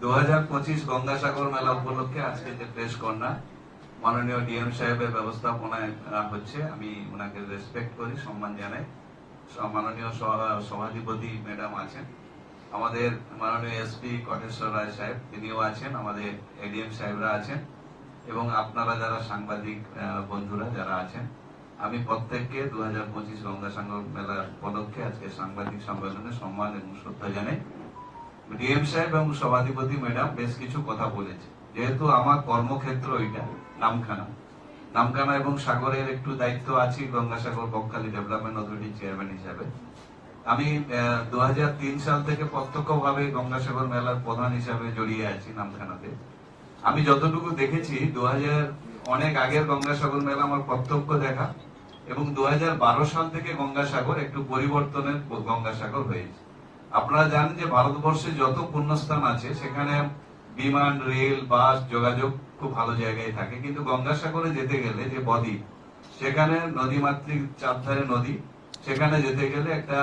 দু হাজার পঁচিশ গঙ্গাসাগর মেলা উপলক্ষে আজকে যে প্রেস কর্নার মাননীয় ডিএম সাহেবের ব্যবস্থাপনায় হচ্ছে, আমি ওনাকে রেসপেক্ট করি, সম্মান জানাই। মাননীয় সভা- সভাধিপতি ম্যাডাম আছেন। আমাদের মাননীয় এসপি কটেশ্বর রায় সাহেব, তিনিও আছেন, আমাদের এডিএম সাহেবরা আছেন, এবং আপনারা যারা সাংবাদিক বন্ধুরা যারা আছেন, আমি প্রত্যেককে দু হাজার পঁচিশ গঙ্গাসাগর মেলার উপলক্ষে আজকে সাংবাদিক সম্মেলনে সম্মান এবং শ্রদ্ধা জানাই। ডিএম সাহেব এবং সভাধিপতি ম্যাডাম বেশ কিছু কথা বলেছে। যেহেতু আমার কর্মক্ষেত্র এটা নামখানা। নামখানা এবং সাগরের একটু দায়িত্ব আছে Gangasagar Bakkhali development authority chairman হিসাবে। আমি দু সাল থেকে প্রত্যক্ষভাবে গঙ্গাসাগর মেলার প্রধান হিসাবে জড়িয়ে আছি নামখানাতে। আমি যতটুকু দেখেছি দু হাজার অনেক আগের গঙ্গাসাগর মেলা আমার প্রত্যক্ষ দেখা এবং দু হাজার বারো সাল থেকে গঙ্গাসাগর একটু পরিবর্তনের গঙ্গাসাগর হয়েছে। আপনারা জানেন যে ভারতবর্ষে যত পুণ্যস্থান আছে, সেখানে বিমান, রেল, বাস, যোগাযোগ খুব ভালো জায়গায় থাকে। কিন্তু গঙ্গাসাগরে যেতে গেলে যে বদ্বীপ, সেখানে নদীমাতৃক চারধারে নদী, সেখানে যেতে গেলে একটা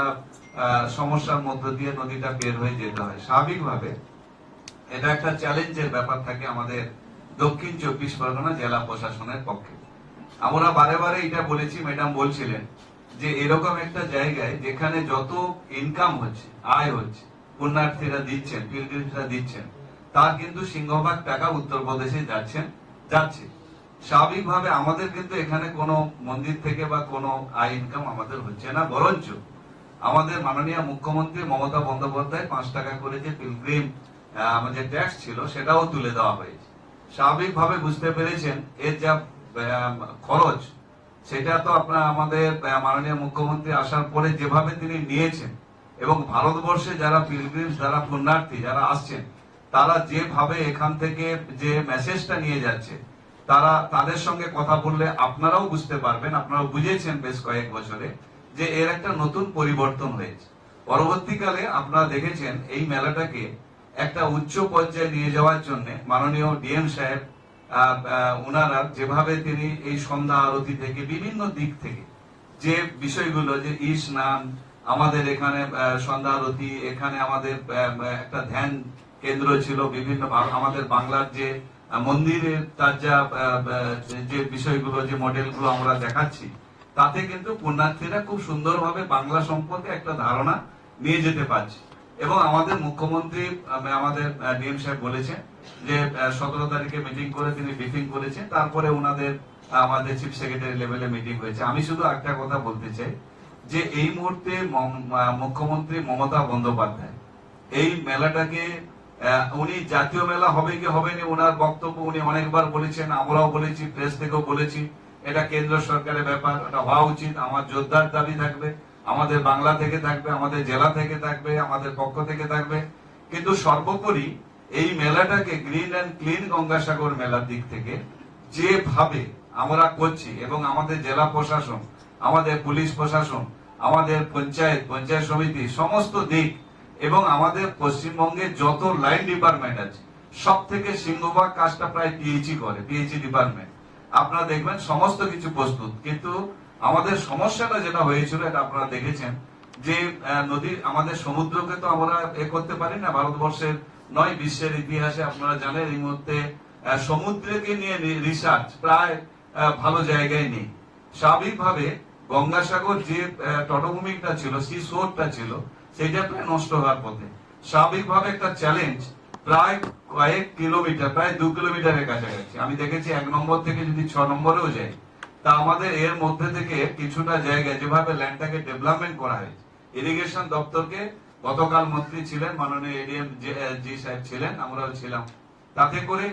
সমস্যার মধ্য দিয়ে নদীটা বের হয়ে যেতে হয়। স্বাভাবিকভাবে এটা একটা চ্যালেঞ্জের ব্যাপার থাকে আমাদের দক্ষিণ চব্বিশ পরগনা জেলা প্রশাসনের পক্ষে। আমরা বারে বারে এটা বলেছি, ম্যাডাম বলছিলেন যে এরকম একটা জায়গায় যেখানে যত ইনকাম হচ্ছে, আয় হচ্ছে, পুণ্যার্থীরা দিচ্ছেন পিলগ্রিমসরা দিচ্ছেন, তার কিন্তু সিংহভাগ টাকা উত্তরপ্রদেশে যাচ্ছেন, যাচ্ছে। স্বাভাবিকভাবে আমাদের কিন্তু এখানে কোনো মন্দির থেকে বা কোনো আয় ইনকাম আমাদের হচ্ছে না, বরঞ্চ আমাদের মাননীয় মুখ্যমন্ত্রী মমতা বন্দ্যোপাধ্যায় পাঁচ টাকা করে যে পিলগ্রিম আমাদের ট্যাক্স ছিল, সেটাও তুলে দেওয়া হয়েছে। স্বাভাবিকভাবে বুঝতে পেরেছেন, এর যা খরচ সেটা তো আপনার আমাদের মাননীয় মুখ্যমন্ত্রী আসার পরে যেভাবে তিনি নিয়েছেন, এবং ভারতবর্ষে যারা পিলগ্রিমস যারা পুণ্যার্থী, যারা আসছেন, তারা যেভাবে এখান থেকে যে মেসেজটা নিয়ে যাচ্ছে, তারা তাদের সঙ্গে কথা বললে আপনারাও বুঝতে পারবেন, আপনারাও বুঝেছেন বেশ কয়েক বছরে, যে এর একটা নতুন পরিবর্তন হয়েছে। পরবর্তীকালে আপনারা দেখেছেন এই মেলাটাকে একটা উচ্চ পর্যায়ে নিয়ে যাওয়ার জন্য মাননীয় ডিএম সাহেব ওনারা যেভাবে তিনি এই সন্ধ্যা আরতি থেকে বিভিন্ন দিক থেকে যে বিষয়গুলো যে ই স্নান আমাদের এখানে সন্ধ্যা আরতি, এখানে আমাদের একটা ধ্যান কেন্দ্র ছিল বিভিন্ন আমাদের বাংলার যে মন্দিরের তার যা যে বিষয়গুলো, যে মডেলগুলো আমরা দেখাচ্ছি, তাতে কিন্তু পুণ্যার্থীরা খুব সুন্দরভাবে বাংলা সম্পর্কে একটা ধারণা নিয়ে যেতে পারছে। এবং আমাদের মুখ্যমন্ত্রী আহ, আমাদের ডিএম সাহেব বলেছেন যে সতেরো তারিখে মিটিং করে তিনি ব্রিফিং করেছেন। তারপরে ওনাদের আমাদের চিফ সেক্রেটারি লেভেলে মিটিং হয়েছে। আমি শুধু একটা কথা বলতে চাই যে এই মুহূর্তে মুখ্যমন্ত্রী মমতা বন্দ্যোপাধ্যায় এই মেলাটাকে উনি জাতীয় মেলা হবে কি হবে না ওনার বক্তব্য উনি অনেকবার বলেছেন আমরাও বলেছি প্রেস থেকেও বলেছি। এটা কেন্দ্র সরকারের ব্যাপার এটা হওয়া উচিত আমার জোরদার দাবি থাকবে। আমাদের বাংলা থেকে থাকবে, আমাদের জেলা থেকে থাকবে, আমাদের পক্ষ থেকে থাকবে। কিন্তু সর্বোপরি এই মেলাটাকে গ্রিন অ্যান্ড ক্লিন গঙ্গাসাগর মেলার দিক থেকে যেভাবে আমরা করছি এবং আমাদের জেলা প্রশাসন, আমাদের পুলিশ প্রশাসন, আমাদের পঞ্চায়েত পঞ্চায়েত সমিতি, সমস্ত দিক এবং আমাদের পশ্চিমবঙ্গে যত লাইন ডিপার্টমেন্ট আছে সব থেকে সিংহভাগ কাজটা প্রায় পিএইচই করে পিএইচই ডিপার্টমেন্ট আপনারা দেখবেন সমস্ত কিছু প্রস্তুত, কিন্তু আমাদের সমস্যাটা যেটা হয়েছিল এটা আপনারা দেখেছেন যে আহ, নদী আমাদের সমুদ্রকে তো আমরা এ করতে পারি না ভারতবর্ষের নয় বিশ্বের ইতিহাসে আপনারা জানেন এই মুহূর্তে সমুদ্রকে নিয়ে রিসার্চ প্রায় ভালো জায়গায় নেই। স্বাভাবিকভাবে গঙ্গাসাগর যে তটভূমিটা ছিল সি শোরটা ছিল সেটা প্রায় নষ্ট হওয়ার পথে। স্বাভাবিকভাবে একটা চ্যালেঞ্জ প্রায় কয়েক কিলোমিটার প্রায় দু কিলোমিটারের কাছাকাছি। আমি দেখেছি এক নম্বর থেকে যদি ছ নম্বরেও যাই তা আমাদের এর মধ্যে থেকে কিছুটা জায়গায় যেভাবে ল্যান্ডটাকে ডেভেলপমেন্ট করা হয়েছে, ইরিগেশন দপ্তরকে গতকাল মন্ত্রী ছিলেন, মাননীয় এডিএম জি সাহেব ছিলেন, আমরাও ছিলাম। তাতে করে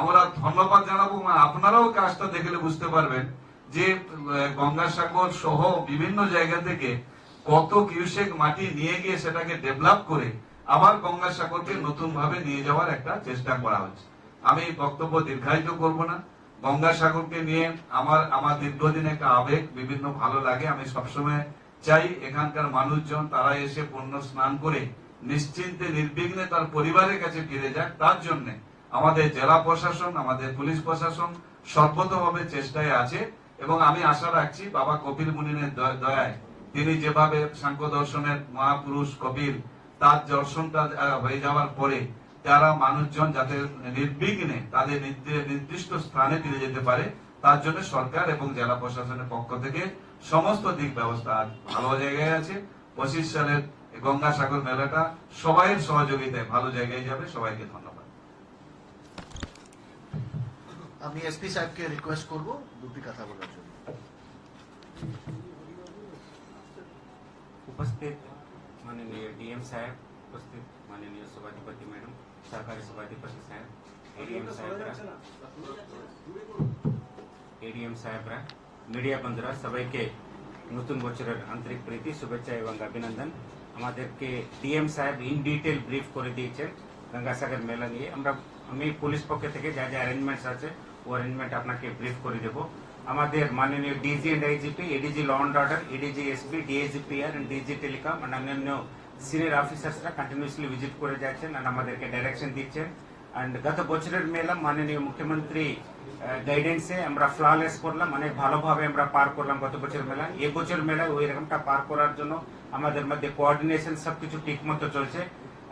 আমরা ধন্যবাদ জানাব আপনারাও কাজটা দেখলে বুঝতে পারবেন যে গঙ্গাসাগর সহ বিভিন্ন জায়গা থেকে কত কিউসেক মাটি নিয়ে গিয়ে সেটাকে ডেভেলপ করে আবার গঙ্গাসাগরকে নতুন ভাবে নিয়ে যাওয়ার একটা চেষ্টা করা হচ্ছে। আমি বক্তব্য দীর্ঘায়িত করব না। গঙ্গাসাগরকে নিয়ে আমার আমার দীর্ঘদিন একটা আবেগ, বিভিন্ন ভালো লাগে। আমি সবসময় চাই এখানকার মানুষজন, তারা এসে পূর্ণ স্নান করে নিশ্চিন্তে, নির্বিঘ্নে তার পরিবারের কাছে ফিরে যাক। তার জন্য আমাদের জেলা প্রশাসন, আমাদের পুলিশ প্রশাসন সর্বতভাবে চেষ্টায় আছে এবং আমি আশা রাখছি বাবা কপিল মুনিনের দয়- দয়ায় তিনি যেভাবে সাংখ্য দর্শনের মহাপুরুষ কপিল তার দর্শনটা হয়ে যাওয়ার পরে তারা মানুষজন যাতে নির্বিঘ্নে তাদের নির্দিষ্ট স্থানে ফিরে যেতে পারে তার জন্য সরকার এবং জেলা প্রশাসনের পক্ষ থেকে সমস্ত দিক ব্যবস্থা ভালো জায়গায় আছে। পঁচিশ সালের গঙ্গাসাগর মেলাটা সবাইয়ের সহযোগিতায় ভালো জায়গায় যাবে। সবাইকে ধন্যবাদ। আমি এসপি সাহেবকে রিকোয়েস্ট করব দুটি কথা বলার জন্য। উপস্থিত মাননীয় ডিএম সাহেব উপস্থিত মাননীয় সভাধিপতি ম্যাডাম। সরকারি সুপারিটি করছি এডিএম সাহেবরা মিডিয়া বন্ধুরা সবাইকে নতুন বছরের আন্তরিক প্রীতি শুভেচ্ছা এবং অভিনন্দন আমাদেরকে ডিএম সাহেব ইন ডিটেল ব্রিফ করে দিয়েছেন গঙ্গাসাগর মেলা নিয়ে আমরা আমি পুলিশ পক্ষ থেকে যা যা অ্যারেঞ্জমেন্টস আছে ও অ্যারেঞ্জমেন্ট আপনাকে ব্রিফ করে দেব আমাদের মাননীয় DG and IGP ADG law and order ADG SP DAGPR DG telecom অন্যান্য সিনিয়র অফিসার্সরা কন্টিনিউসলি ভিজিট করে যাচ্ছেন and আমাদেরকে ডাইরেকশন দিচ্ছেন। And গত বছরের মেলা মাননীয় মুখ্যমন্ত্রী গাইডেন্সে আমরা ফ্ললেস করলাম, অনেক ভালোভাবে আমরা পার করলাম গত বছর মেলা। এ বছর মেলা ওই রকমটা পার করার জন্য আমাদের মধ্যে কোঅর্ডিনেশন সবকিছু ঠিক মতো চলছে।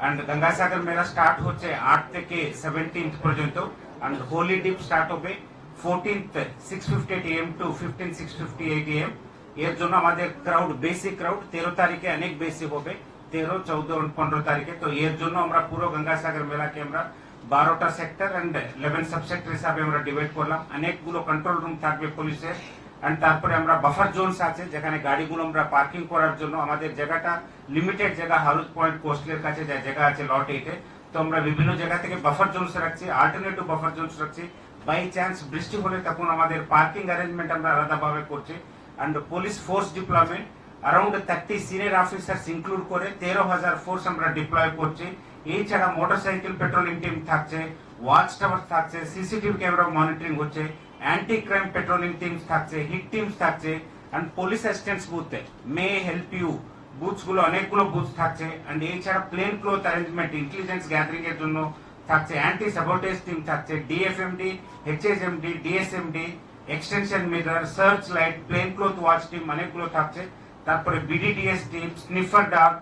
অ্যান্ড গঙ্গাসাগর মেলা স্টার্ট হচ্ছে আট থেকে সেভেন্টিন্থ পর্যন্ত। অ্যান্ড হোলি ডিপ স্টার্ট হবে fourteenth six fifty eight M to fifteen six fifty eight M এর জন্য আমাদের ক্রাউড বেসিক ক্রাউড তেরো তারিখে অনেক বেশি হবে। তেরো, চৌদ্দ পনেরো তারিখে। তো এর জন্য আমরা পুরো গঙ্গাসাগর মেলাকে আমরা বারোটা সেক্টর অ্যান্ড ইলেভেন সাবসেক্টর হিসাবে আমরা ডিভাইড করলাম। অনেকগুলো কন্ট্রোল রুম থাকবে পুলিশের অ্যান্ড তারপরে আমরা বাফার জোনস আছে, যেখানে গাড়িগুলো আমরা পার্কিং করার জন্য আমাদের জায়গাটা লিমিটেড জায়গা হারুদ পয়েন্ট কোস্টের কাছে যে জায়গা আছে লট এইটে তো আমরা বিভিন্ন জায়গা থেকে বাফার জোনস রাখছি অল্টারনেটিভ বাফার জোনস রাখছি। বাই চান্স বৃষ্টি হলে তখন আমাদের পার্কিং অ্যারেঞ্জমেন্ট আমরা আলাদাভাবে করছি। And police force deployment around thirty senior officers include করে তেরো হাজার ফোর্স আমরা ডিপ্লয় করছি। এছাড়া মোটরসাইকেল পেট্রোলিং টিম থাকছে ওয়াচ টাওয়ার থাকছে সিসিটিভি ক্যামেরা মনিটরিং হচ্ছে অ্যান্টি ক্রাইম পেট্রোলিং টিমস থাকছে হিট টিমস থাকছে and police assistance booth may help you বুথসগুলো অনেকগুলো বুথ থাকছে অ্যান্ড এছাড়া plain cloth arrangement intelligence gathering এর জন্য থাকছে অ্যান্টি সাবোটেজ টিম থাকছে DFMD HSMD DSMD extension meter search light plain cloth watch team অনেকগুলো থাকছে। তারপরে BDDS team sniffer dog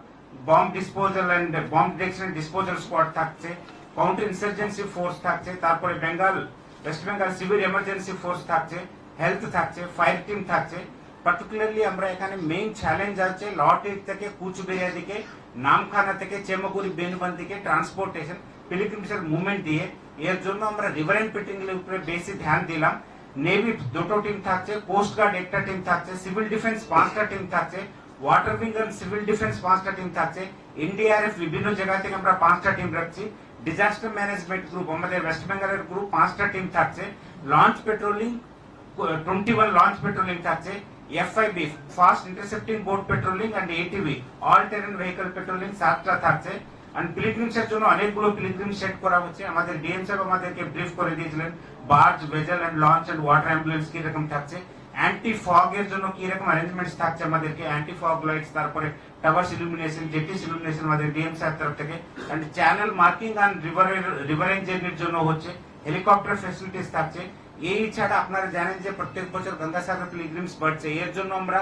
bomb disposal and bomb detection disposal squad থাকছে counter insurgency force থাকছে, তারপরে Bengal west Bengal civil emergency force থাকছে health থাকছে fire team থাকছে। Particularly আমরা এখানে মেইন চ্যালেঞ্জ আছে লট এইট থেকে কুচবিহার দিকে নামখানা থেকে চেমগুড়ি বেনবান দিকে ট্রান্সপোর্টেশন পিলিগ্রিমসের মুভমেন্ট দিয়ে। এর জন্য আমরা রিভার পিটিং এর উপরে বেশি ধ্যান দিলাম। নেভি দুটো টিম থাকছে কোস্ট গার্ড একটা টিম থাকছে সিভিল ডিফেন্স পাঁচটা টিম থাকছে water wing and civil defence পাঁচটা টিম থাকছে এনডিআরএফ বিভিন্ন জায়গা থেকে আমরা পাঁচটা টিম রাখছি ডিজাস্টার ম্যানেজমেন্ট গ্রুপ আমাদের ওয়েস্ট বেঙ্গলের গ্রুপ পাঁচটা টিম থাকছে launch patrolling twenty one launch patrolling থাকছে FIB fast intercepting boat patrolling and ATV all terrain vehicle patrolling সাতটা থাকছে অ্যান্ড পিলিগ্রিমস জন্য অনেকগুলো পিলিগ্রিম সেট করা হচ্ছে। আমাদের ডিএম আমাদেরকে ব্রিফ করে দিয়েছিলেন barge vessel and launch and water ambulance কি রকম থাকছে। অ্যান্টি ফগ এর জন্য কি রকম অ্যারেঞ্জমেন্টস থাকছে আমাদেরকে? অ্যান্টি ফগ লাইটস তারপরে টাওয়ার্স ইলুমিনেশন জেটিস ইলুমিনেশন আমাদের ডিএম সাহেব তরফ থেকে। অ্যান্ড চ্যানেল মার্কিং অ্যান্ড রিভারের রিভারেন জেনের জন্য হচ্ছে। হেলিকপ্টার ফেসিলিটিস থাকছে। এই ছাড়া আপনারা জানেন যে প্রত্যেক বছর গঙ্গাসাগর পিলিগ্রিমস বাড়ছে। এর জন্য আমরা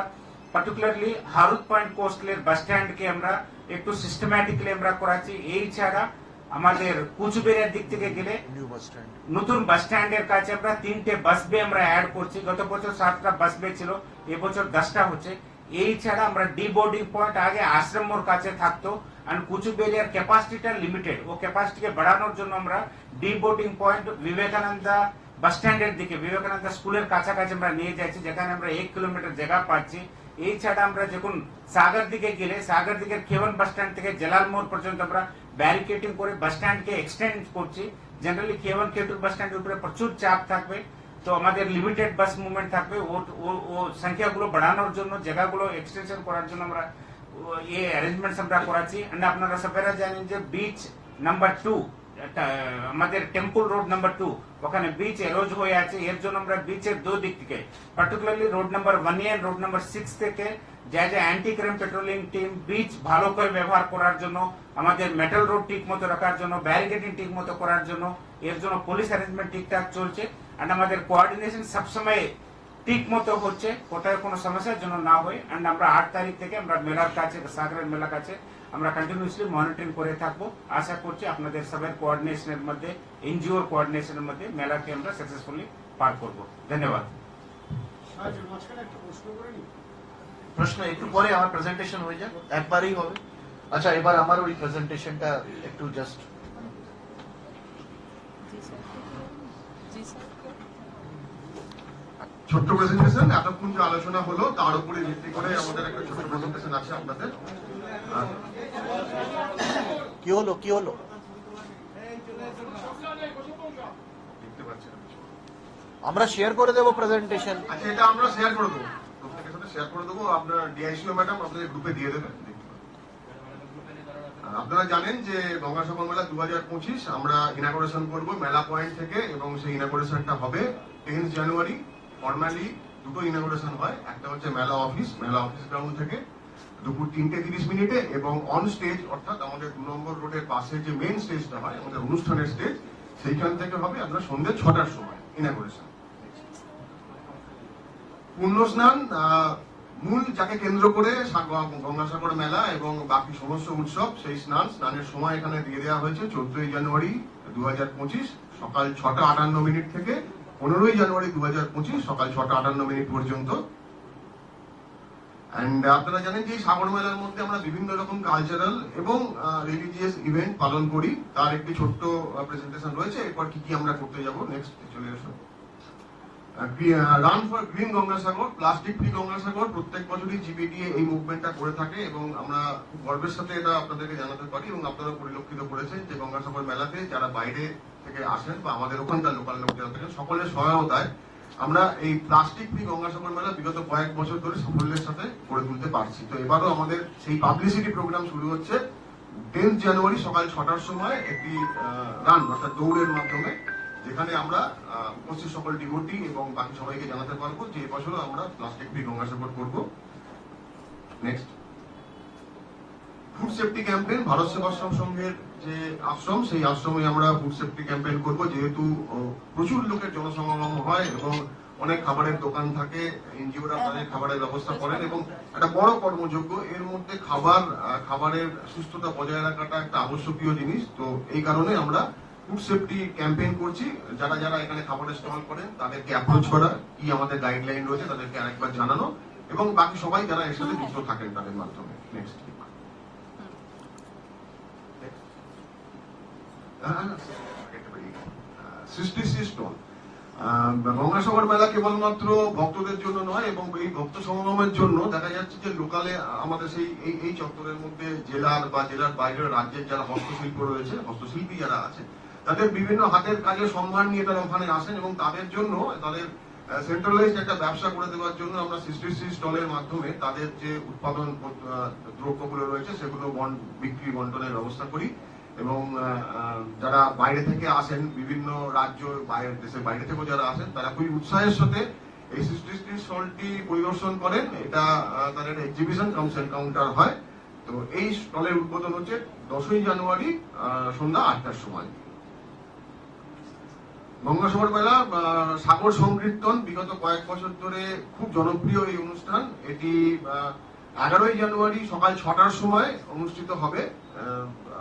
পার্টিকুলারলি হারুদ পয়েন্ট কোস্টলের বাস স্ট্যান্ডকে আমরা একটু সিস্টেম্যাটিকলি আমরা করাচ্ছি। এই ছাড়া আমাদের কুচবিহারের দিক থেকে গেলে নতুন বাস স্ট্যান্ডের কাছে আমরা তিনটে বাস বে আমরা অ্যাড করছি। গত বছর সাতটা বাস বে ছিল এবছর দশটা হচ্ছে। এই ছাড়া আমরা ডি বোর্ডিং পয়েন্ট আগে আশ্রমোর কাছে থাকতো। আর কুচুবেরিয়ার ক্যাপাসিটিটা লিমিটেড ও ক্যাপাসিটিকে বাড়ানোর জন্য আমরা the boarding point Vivekananda bus স্ট্যান্ডের দিকে বিবেকানন্দ স্কুলের কাছাকাছি আমরা নিয়ে যাচ্ছি যেখানে আমরা এক কিলোমিটার জায়গা পাচ্ছি। এই ছাড়া আমরা যখন সাগর দিকে গেলে, সাগর দিকের খেবন বাস স্ট্যান্ড থেকে জেলাল মোড় পর্যন্ত আমরা ব্যারিকেটিং করে বাস স্ট্যান্ডকে এক্সটেন্ড করছি। জেনারেলি খেবন খেটুর বাস স্ট্যান্ডের উপরে প্রচুর চাপ থাকবে। তো আমাদের লিমিটেড বাস মুভমেন্ট থাকবে। ও সংখ্যাগুলো বাড়ানোর জন্য, জায়গাগুলো এক্সটেনশন করার জন্য আমরা এই অ্যারেঞ্জমেন্টস আমরা করাচ্ছি। এন্ড আপনারা সবাইরা জানেন যে বিচ নাম্বার টু আমাদের টেম্পল রোড নাম্বার টু ওখানে বিচ এরোজ হয়ে আছে, এর জন্য আমরা বিচের দিক থেকে particularly road number one and road number six থেকে যা যা anti crime patrolling team beach ভালো করে ব্যবহার করার জন্য, আমাদের মেটাল রোড ঠিক মতো রাখার জন্য ব্যারিকেডিং ঠিক মতো করার জন্য, এর জন্য পুলিশ অ্যারেঞ্জমেন্ট ঠিকঠাক চলছে এন্ড আমাদের কোঅর্ডিনেশন সবসময় ঠিক মতো হচ্ছে কোথায় কোনো সমস্যার জন্য না হয় এন্ড আমরা আট তারিখ থেকে আমরা মেলার কাছে, সাগরের মেলার কাছে আমরা কন্টিনিউসলি মনিটরিং করে থাকব। আশা করছি আপনাদের সবার কোয়ার্ডিনেশনের মধ্যে এনজিওর কোয়ার্ডিনেশনের মধ্যে মেলাকে আমরা সাকসেসফুলি পার করব। ধন্যবাদ। প্রশ্ন একটু পরে আমার প্রেজেন্টেশন হয়ে যাক একবারই হবে। আচ্ছা এবার আমার ওই প্রেজেন্টেশনটা একটু জাস্ট জি স্যার। জি স্যার। ছোট্ট প্রেজেন্টেশন এতক্ষণ যে আলোচনা হলো তার উপরে ভিত্তি করে আমাদের একটা ছোট্ট প্রেজেন্টেশন আছে আপনাদের। কি হলো কি হলো? আমরা শেয়ার করে দেবো প্রেজেন্টেশন আচ্ছা এটা আমরা শেয়ার করে দেবো। প্রত্যেকের সাথে শেয়ার করে দেবো। আপনার ডিআইসিও ম্যাডাম আপনাদের গ্রুপে দিয়ে দেবেন। আপনারা জানেন যে গঙ্গাসাগর মেলা দু হাজার পঁচিশ আমরা ইনাগোরেশন করব মেলা পয়েন্ট থেকে এবং সেই ইনাগোরেশনটা হবে টেন্থ জানুয়ারি ফর্মালি দুটো ইনাগোরেশন হয়। একটা হচ্ছে মেলা অফিস মেলা অফিস গ্রাউন্ড থেকে দুপুর তিনটে তিরিশ মিনিটে এবং অন স্টেজ অর্থাৎ আমাদের দু নম্বর রোডের পাশে যে মেন স্টেজটা হয়, আমাদের অনুষ্ঠানের স্টেজ সেইখান থেকে হবে আপনার সন্ধ্যে ছটার সময় ইনাগোরেশন পূর্ণ স্নান মূল যাকে কেন্দ্র করে গঙ্গাসাগর মেলা এবং বাকি সমস্ত উৎসব, সেই স্নান, স্নানের সময় এখানে দিয়ে দেওয়া হয়েছে চোদ্দই জানুয়ারি দু হাজার পঁচিশ সকাল ছটা আটান্ন মিনিট থেকে পনেরোই জানুয়ারি দু হাজার পঁচিশ সকাল ছটা আটান্ন মিনিট পর্যন্ত। অ্যান্ড আপনারা জানেন যে সাগর মেলার মধ্যে আমরা বিভিন্ন রকম কালচারাল এবং রিলিজিয়াস ইভেন্ট পালন করি। তার একটি ছোট্ট প্রেজেন্টেশন রয়েছে। এরপর কি কি আমরা করতে যাব নেক্সট চলে এসো run for green Gangasagar plastic free Gangasagar. প্রত্যেক বছরই জিবিডিএ এই মুভমেন্টটা করে থাকে এবং আমরা গর্বের সাথে এটা আপনাদেরকে জানাতে পারি এবং আপনারা পরিলক্ষিত করেছেন যে গঙ্গাসাগর মেলাতে যারা বাইরে থেকে আসেন বা আমাদের ওখানকার লোকাল লোক যারা থাকেন, সকলের সহায়তায় আমরা এই প্লাস্টিক ফ্রি গঙ্গাসাগর মেলা বিগত কয়েক বছর ধরে সাফল্যের সাথে গড়ে তুলতে পারছি। তো এবারও আমাদের সেই পাবলিসিটি প্রোগ্রাম শুরু হচ্ছে টেন্থ জানুয়ারি সকাল ছটার সময় একটি রান অর্থাৎ দৌড়ের মাধ্যমে, যেখানে আমরা উপস্থিত সকল ডিভোটি এবং বাকি সবাইকে জানাতে পারব যে এবছরও আমরা প্লাস্টিক ফ্রি গঙ্গাসাগর করব। Next food safety campaign Bharat Sevashram সংঘের যে আশ্রম, সেই আশ্রমে আমরা ফুড সেফটি ক্যাম্পেইন করব। যেহেতু প্রচুর লোকের জনসমাগম হয় এবং অনেক খাবারের দোকান থাকে, এনজিওরা তাদের খাবারের ব্যবস্থা করেন এবং একটা বড় কর্মযোগ্য, এর মধ্যে খাবার খাবারের সুস্থতা বজায় রাখাটা একটা আবশ্যকীয় জিনিস। তো এই কারণে আমরা ফুড সেফটি ক্যাম্পেইন করছি। যারা যারা এখানে খাবারের স্টল করেন, তাদেরকে অ্যাপ্রোচ করা, কি আমাদের গাইডলাইন রয়েছে, তাদেরকে আরেকবার জানানো এবং বাকি সবাই যারা এর সাথে যুক্ত থাকেন তাদের মাধ্যমে। নেক্সট সৃষ্টি সৃষ্টন গঙ্গাসাগর মেলা কেবলমাত্র ভক্তদের জন্য নয় এবং এই ভক্ত সমাগমের জন্য দেখা যাচ্ছে যে লোকালে আমাদের সেই এই এই চত্বরের মধ্যে জেলার বা জেলার বাইরের রাজ্যের যারা হস্তশিল্প রয়েছে হস্তশিল্পী যারা আছে তাদের বিভিন্ন হাতের কাজের সম্মান নিয়ে তারা ওখানে আসেন এবং তাদের জন্য তাদের সেন্ট্রালাইজড একটা ব্যবসা করে দেওয়ার জন্য আমরা সৃষ্টি স্টলের মাধ্যমে তাদের যে উৎপাদন দ্রব্যগুলো রয়েছে, সেগুলো বিক্রি, বন্টনের ব্যবস্থা করি। এবং যারা বাইরে থেকে আসেন, বিভিন্ন রাজ্য, বাইরে, দেশের বাইরে থেকেও যারা আসেন, তারা খুবই উৎসাহের সাথে এই সৃষ্টি স্টলটি পরিদর্শন করেন। এটা তাদের এক্সিবিশন কাম সেল কাউন্টার হয়। তো এই স্টলের উদ্বোধন হচ্ছে দশই জানুয়ারি সন্ধ্যা আটটার সময়। গঙ্গাসাগর মেলা সাগর সংকীর্তন, বিগত কয়েক বছর ধরে খুব জনপ্রিয় এই অনুষ্ঠান। এটি এগারোই জানুয়ারি সকাল ছটার সময় অনুষ্ঠিত হবে।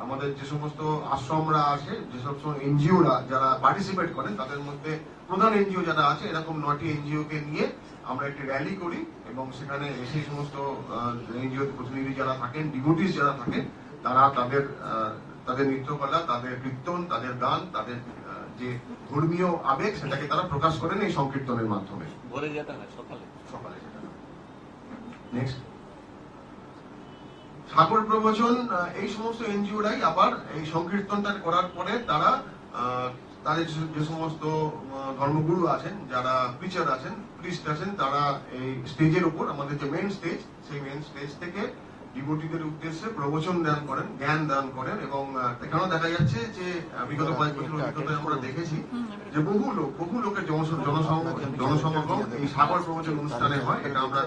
আমাদের যে সমস্ত আশ্রমরা আছে যে সমস্ত এনজিওরা যারা পার্টিসিপেট করেন তাদের মধ্যে প্রধান এনজিও যারা আছে এরকম নটি এনজিও কে নিয়ে আমরা একটি র্যালি করি এবং সেখানে সেই সমস্ত এনজিও প্রতিনিধি যারা থাকেন ডিভোটিস যারা থাকেন তারা তাদের তাদের নৃত্যকলা তাদের কীর্তন তাদের গান তাদের যে ধর্মীয় আবেগ সেটাকে তারা প্রকাশ করেন এই সংকীর্তনের মাধ্যমে। ভোরে হয় সকালে। সকালে নেক্সট ঠাকুর প্রবচন এই সমস্ত এনজিওরাই আবার এই সংকীর্তনটা করার পরে তারা তাদের যে- সমস্ত ধর্মগুরু আছেন যারা প্রিচার আছেন প্রিস্ট আছেন তারা এই স্টেজের উপর আমাদের যে মেন স্টেজ সেই মেন স্টেজ থেকে ডিভোটিদের উদ্দেশ্যে প্রবচন দান করেন জ্ঞান দান করেন এবং এখানেও দেখা যাচ্ছে যে বিগত কয়েক বছর অভিজ্ঞতায় আমরা দেখেছি যে বহু লোক বহু লোকের জনসমাগম এই সাগর প্রবচন অনুষ্ঠানে হয় এটা আমরা